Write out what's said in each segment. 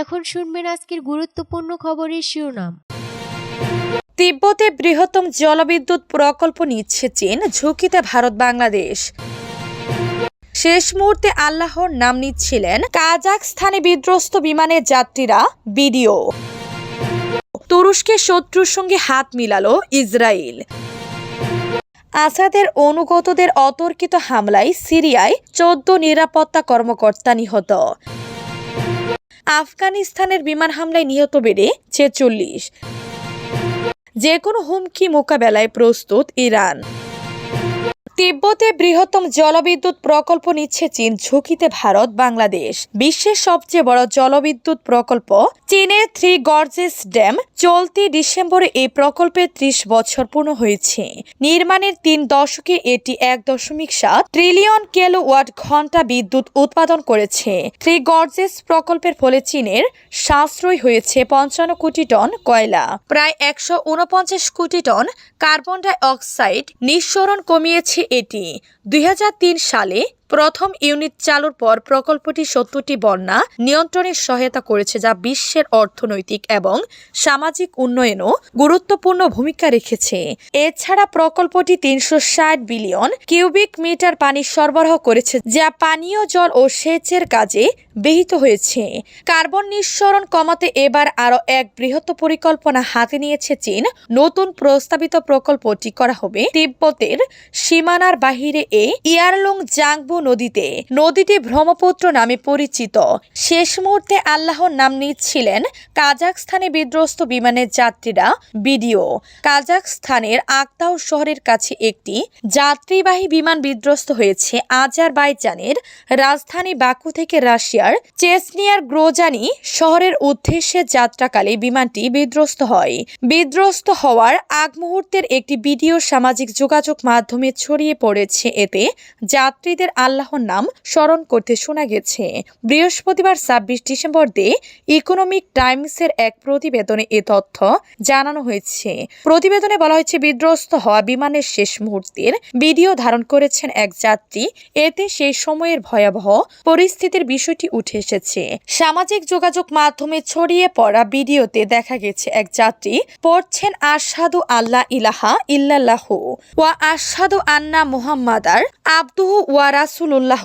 এখন শুনবেন আজকের গুরুত্বপূর্ণ খবরের শিরোনাম। তিব্বতে বৃহত্তম জলবিদ্যুৎ প্রকল্প নিচ্ছে চীন, ঝুঁকিতে ভারত, বাংলাদেশ। শেষ মুহূর্তে আল্লাহর নাম নিচ্ছিলেন কাজাকস্থানে বিধ্বস্ত বিমানের যাত্রীরা ভিডিও তুরস্কের শত্রুর সঙ্গে হাত মিলালো ইসরায়েল। আসাদের অনুগতদের অতর্কিত হামলায় সিরিয়ায় চোদ্দ নিরাপত্তা কর্মকর্তা নিহত। আফগানিস্তানের বিমান হামলায় নিহত বেড়ে ছেচল্লিশ। যে কোনো হুমকি মোকাবেলায় প্রস্তুত ইরান। তিব্বতে বৃহত্তম জলবিদ্যুৎ প্রকল্প নিচ্ছে চীন, ঝুঁকিতে ভারত, বাংলাদেশ। বিশ্বের সবচেয়ে বড় জলবিদ্যুৎ প্রকল্প চীনের থ্রি গর্জেস ড্যাম চলতি ডিসেম্বরে এই প্রকল্পের ত্রিশ বছর পূর্ণ হয়েছে। নির্মাণের তিন দশকে এটি এক দশমিক সাত ট্রিলিয়ন কিলো ওয়াট ঘণ্টা বিদ্যুৎ উৎপাদন করেছে। থ্রি গর্জেস প্রকল্পের ফলে চীনের সাশ্রয় হয়েছে পঞ্চান্ন কোটি টন কয়লা। প্রায় একশো উনপঞ্চাশ কোটি টন কার্বন ডাই অক্সাইড নিঃসরণ কমিয়েছে এটি। দুই হাজার তিন সালে প্রথম ইউনিট চালুর পর প্রকল্পটি সত্তরটি বন্যা নিয়ন্ত্রণে সহায়তা করেছে যা বিশ্বের অর্থনৈতিক এবং সামাজিক উন্নয়নও গুরুত্বপূর্ণ ভূমিকা রেখেছে। এছাড়া প্রকল্পটি তিনশো ষাট বিলিয়ন কিউবিক মিটার পানি সরবরাহ করেছে, যা পানীয় জল ও সেচের কাজে ব্যহিত হয়েছে। কার্বন নিঃসরণ কমাতে এবার আরও এক বৃহৎ পরিকল্পনা হাতে নিয়েছে চীন। নতুন প্রস্তাবিত প্রকল্পটি করা হবে তিব্বতের সীমানার বাহিরে এ ইয়ারলং জাংবু নদীতে। নদীটি ব্রহ্মপুত্র নামে পরিচিত। শেষ মুহূর্তে আল্লাহর নাম নিচ্ছিলেন কাজাকস্তানে বিধ্বস্ত বিমানের যাত্রীরা ভিডিও কাজাকস্থানের আকতাও শহরের কাছে একটি যাত্রীবাহী বিমান বিধ্বস্ত হয়েছে আজারবাইজানের রাজধানী বাকু থেকে রাশিয়ার। চেসনিয়ার গ্রোজানি শহরের উদ্দেশ্যে যাত্রাকালে বিমানটি বিধ্বস্ত হয়। বিধ্বস্ত হওয়ার আগ মুহূর্তের একটি ভিডিও সামাজিক যোগাযোগ মাধ্যমে ছড়িয়ে পড়েছে এতে যাত্রীদের আল্লাহর নাম স্মরণ করতে শোনা গেছে। বৃহস্পতিবার ছাব্বিশ ডিসেম্বর দে ইকোনমিক টাইমসের এক প্রতিবেদনে এ তথ্য জানানো হয়েছে। প্রতিবেদনে বলা হয়েছে, বিধ্বস্ত হওয়া বিমানের শেষ মুহূর্তের ভিডিও ধারণ করেছেন এক যাত্রী। এতে সেই সময়ের ভয়াবহ পরিস্থিতির বিষয়টি উঠে এসেছে। সামাজিক যোগাযোগ মাধ্যমে ছড়িয়ে পড়া ভিডিওতে দেখা গেছে এক যাত্রী, পড়ছেন আশহাদু আল্লাহ ইলাহা ইল্লাল্লাহু ওয়া আশহাদু আন্না মুহাম্মাদার আব্দুহু ওয়া রাসূলুল্লাহ।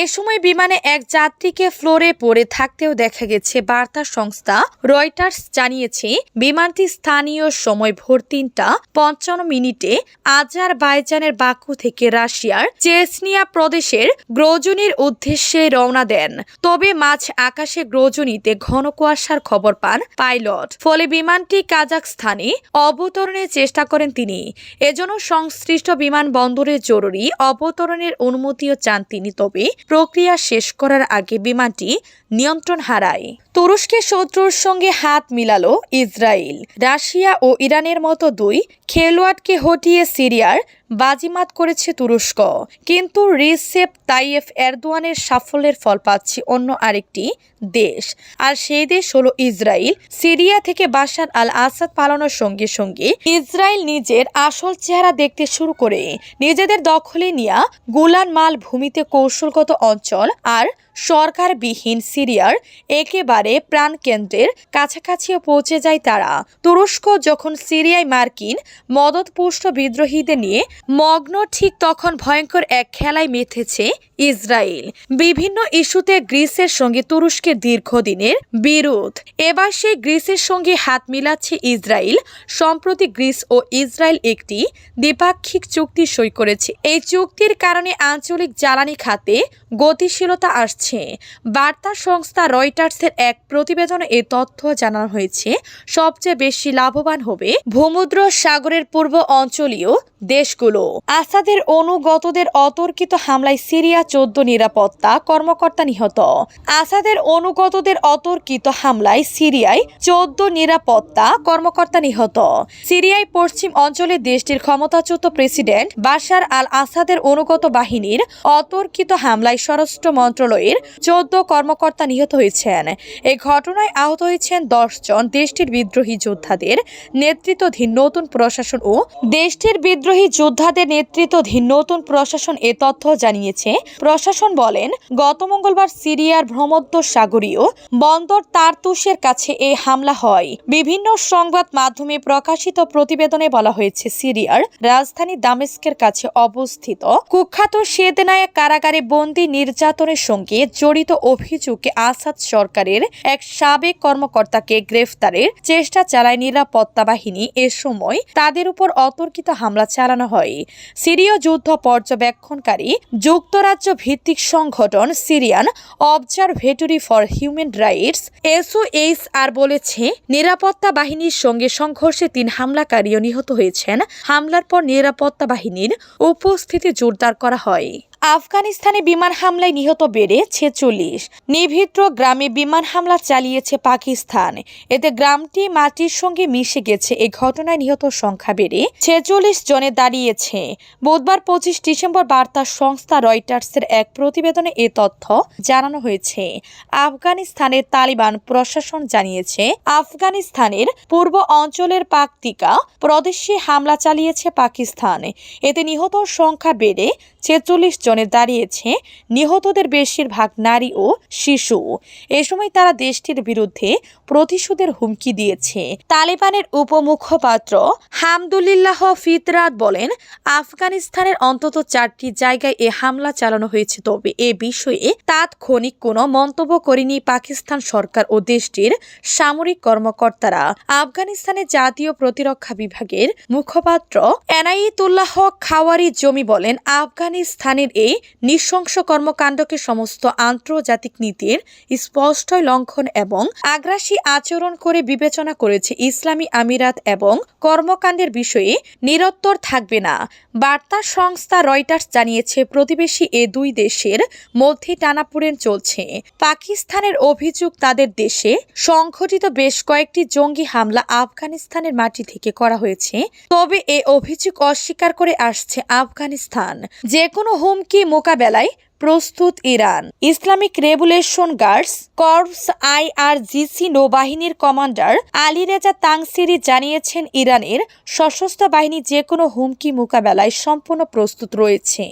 এ সময় বিমানে এক যাত্রীকে ফ্লোরে পড়ে থাকতেও দেখা গেছে, বার্তা সংস্থা রয়টার্স জানিয়েছে, বিমানটি স্থানীয় সময় ভোর তিনটা পঞ্চান্ন মিনিটে আজারবাইজানের বাকু থেকে রাশিয়ার চেসনিয়া প্রদেশের গ্রোজনির উদ্দেশ্যে রওনা দেন। তবে মাঝ আকাশে গ্রোজনিতে ঘন কুয়াশার খবর পান পাইলট। ফলে বিমানটি কাজাকস্থানে অবতরণের চেষ্টা করেন তিনি। এজন্য সংশ্লিষ্ট বিমানবন্দরে জরুরি অবতরণের অনুমতিও চান তিনি। তবে প্রক্রিয়া শেষ করার আগে বিমানটি নিয়ন্ত্রণ হারায়। তুরস্কের শত্রুর সঙ্গে হাত মিলালো ইসরায়েল। রাশিয়া ও ইরানের মতো দুই খেলোয়াড়কে হটিয়ে সিরিয়ার বাজিমাত করেছে তুরস্ক। কিন্তু রিসেপ তাইয়েফ এরদোয়ানের সাফল্যের ফল পাচ্ছে অন্য আরেকটি দেশ। আর সেই দেশ হলো ইসরায়েল সিরিয়া থেকে বাশার আল আসাদ পালানোর সঙ্গে সঙ্গে ইসরায়েল নিজের আসল চেহারা দেখতে শুরু করে। নিজেদের দখলে নিয়ে গোলান মাল ভূমিতে কৌশলগত অঞ্চল আর সরকারবিহীন সিরিয়ার একেবারে প্রাণকেন্দ্রের কাছাকাছিও পৌঁছে যায় তারা। তুরস্ক যখন সিরিয়ায় মার্কিন মদতপুষ্ট বিদ্রোহীদের নিয়ে মগ্ন, ঠিক তখন ভয়ঙ্কর এক খেলায় মেতেছে ইসরায়েল। বিভিন্ন ইস্যুতে গ্রিসের সঙ্গে তুরস্কের দীর্ঘদিনের বিরোধ। এবার সেই গ্রিসের সঙ্গে হাত মিলাচ্ছে ইসরায়েল। সম্প্রতি গ্রিস ও ইসরায়েল একটি দ্বিপাক্ষিক চুক্তি সই করেছে। এই চুক্তির কারণে আঞ্চলিক জ্বালানি খাতে গতিশীলতা আসছে। বার্তা সংস্থা রয়টার্সের এক প্রতিবেদনে এ তথ্য জানানো হয়েছে, সবচেয়ে বেশি লাভবান হবে ভূমুদ্র সাগরের পূর্ব অঞ্চলীয় দেশগুলো। আসাদের অনুগতদের অতর্কিত হামলায় সিরিয়া চোদ্দ নিরাপত্তা কর্মকর্তা নিহত। আসাদের অনুগতদের অতর্কিত হামলায় সিরিয়ায় চোদ্দ নিরাপত্তা কর্মকর্তা নিহত। সিরিয়ায় পশ্চিম অঞ্চলে দেশটির ক্ষমতাচ্যুত প্রেসিডেন্ট বাশার আল আসাদের অনুগত বাহিনীর অতর্কিত হামলায় স্বরাষ্ট্র মন্ত্রণালয়ের চোদ্দ কর্মকর্তা নিহত হয়েছেন। এ ঘটনায় আহত হয়েছেন দশ জন দেশটির বিদ্রোহী যোদ্ধাদের নেতৃত্বাধীন নতুন প্রশাসন ও দেশটির বিদ্রোহী বিদ্রোহী যোদ্ধাদের নেতৃত্বাধীন নতুন প্রশাসন এ তথ্য জানিয়েছে। প্রশাসন বলেন, গত মঙ্গলবার সিরিয়ার ভ্রমধ্যসাগরীয় বন্দর তারতুসের কাছে এই হামলা হয়। বিভিন্ন সংবাদ মাধ্যমে প্রকাশিত প্রতিবেদনে বলা হয়েছে, সিরিয়ার রাজধানী দামেস্কের কাছে অবস্থিত কুখ্যাত সেদনায়ক কারাগারে বন্দি নির্যাতনের সঙ্গে জড়িত অভিযোগে আসাদ সরকারের এক সাবেক কর্মকর্তাকে গ্রেফতারের চেষ্টা চালায় নিরাপত্তা বাহিনী। এ সময় তাদের উপর অতর্কিত হামলা চালানো হয়। সিরীয় যুদ্ধ পর্যবেক্ষণকারী যুক্তরাজ্য ভিত্তিক সংগঠন Syrian observatory for human rights SOHR আর বলেছে, নিরাপত্তা বাহিনীর সঙ্গে সংঘর্ষে তিন হামলাকারীও নিহত হয়েছেন। হামলার পর নিরাপত্তা বাহিনীর উপস্থিতি জোরদার করা হয়। আফগানিস্তানে বিমান হামলায় নিহত বেড়ে ছেচল্লিশ। নিভৃত্র গ্রামে বিমান হামলা চালিয়েছে পাকিস্তান। এতে গ্রামটি মাটির সঙ্গে মিশে গেছে। এ ঘটনায় নিহত সংখ্যা বেড়ে ছেচল্লিশ জনে দাঁড়িয়েছে। বুধবার পঁচিশ ডিসেম্বর বার্তা সংস্থা রয়টার্সের এক প্রতিবেদনে এ তথ্য জানানো হয়েছে। আফগানিস্তানের তালিবান প্রশাসন জানিয়েছে, আফগানিস্তানের পূর্ব অঞ্চলের পাকতিকা প্রদেশে হামলা চালিয়েছে পাকিস্তান। এতে নিহত সংখ্যা বেড়ে ছেচল্লিশ জনে দাঁড়িয়েছে। নিহতদের বেশিরভাগ নারী ও শিশু। এ সময় তারা দেশটির বিরুদ্ধে প্রতিশোধের হুমকি দিয়েছে। তালিবানের উপমুখপাত্র হামদুলিল্লাহ ফিতরাত বলেন, আফগানিস্তানের অন্তত চারটি জায়গায় এ হামলা চালানো হয়েছে। তবে এ বিষয়ে তাৎক্ষণিক কোনো মন্তব্য করেনি পাকিস্তান সরকার ও দেশটির সামরিক কর্মকর্তারা। আফগানিস্তানের জাতীয় প্রতিরক্ষা বিভাগের মুখপাত্র এনাইতুল্লাহ খাওয়ারি জমি বলেন আফগানিস্তানের এই নৃশংস কর্মকাণ্ডকে সমস্ত আন্তর্জাতিক নীতির স্পষ্ট লঙ্ঘন এবং আগ্রাসী আচরণ করে বিবেচনা করেছে ইসলামী আমিরাত এবং কর্মকাণ্ডের বিষয়ে নিরত্তর থাকবে না। বার্তা সংস্থা রয়টার্স জানিয়েছে, প্রতিবেশী এ দুই দেশের মধ্যে টানাপোড়েন চলছে। পাকিস্তানের অভিযোগ, তাদের দেশে সংঘটিত বেশ কয়েকটি জঙ্গি হামলা আফগানিস্তানের মাটি থেকে করা হয়েছে, তবে এ অভিযোগ অস্বীকার করে আসছে আফগানিস্তান যে কোনো হুমকি মোকাবেলায় প্রস্তুত Iran. Islamic revolution guards, corps, IRGC নৌবাহিনীর কমান্ডার আলী রেজা তাংসিরি জানিয়েছেন, ইরানের সশস্ত্র বাহিনী যে কোনো হুমকি মোকাবেলায় সম্পূর্ণ প্রস্তুত রয়েছে।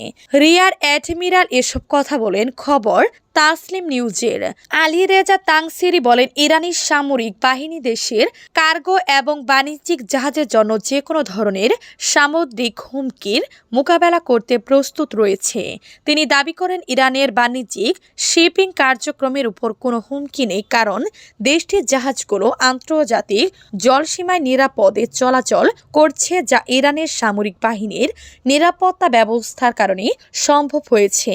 রিয়ার অ্যাডমিরাল এসব কথা বলেন খবর তাসলিম নিউজের। আলী রেজা তাংসিরি বলেন, ইরানি সামরিক বাহিনী দেশের কার্গো এবং বাণিজ্যিক জাহাজের জন্য যে কোনো ধরনের সামুদ্রিক হুমকির মোকাবেলা করতে প্রস্তুত রয়েছে। তিনি দাবি করেন ইরানের বাণিজ্যিক শিপিং কার্যক্রমের উপর কোনো হুমকি নেই, কারণ দেশটির জাহাজগুলো আন্তর্জাতিক জলসীমায় নিরাপদে চলাচল করছে, যা ইরানের সামরিক বাহিনীর নিরাপত্তা ব্যবস্থার কারণে সম্ভব হয়েছে।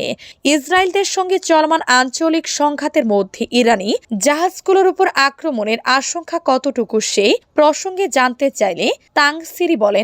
ইসরায়েলদের সঙ্গে চলমান আঞ্চলিক সংঘাতের মধ্যে ইরানি জাহাজগুলোর উপর আক্রমণের আশঙ্কা কতটুকু সেই প্রসঙ্গে জানতে চাইলে তাংসিরি বলেন।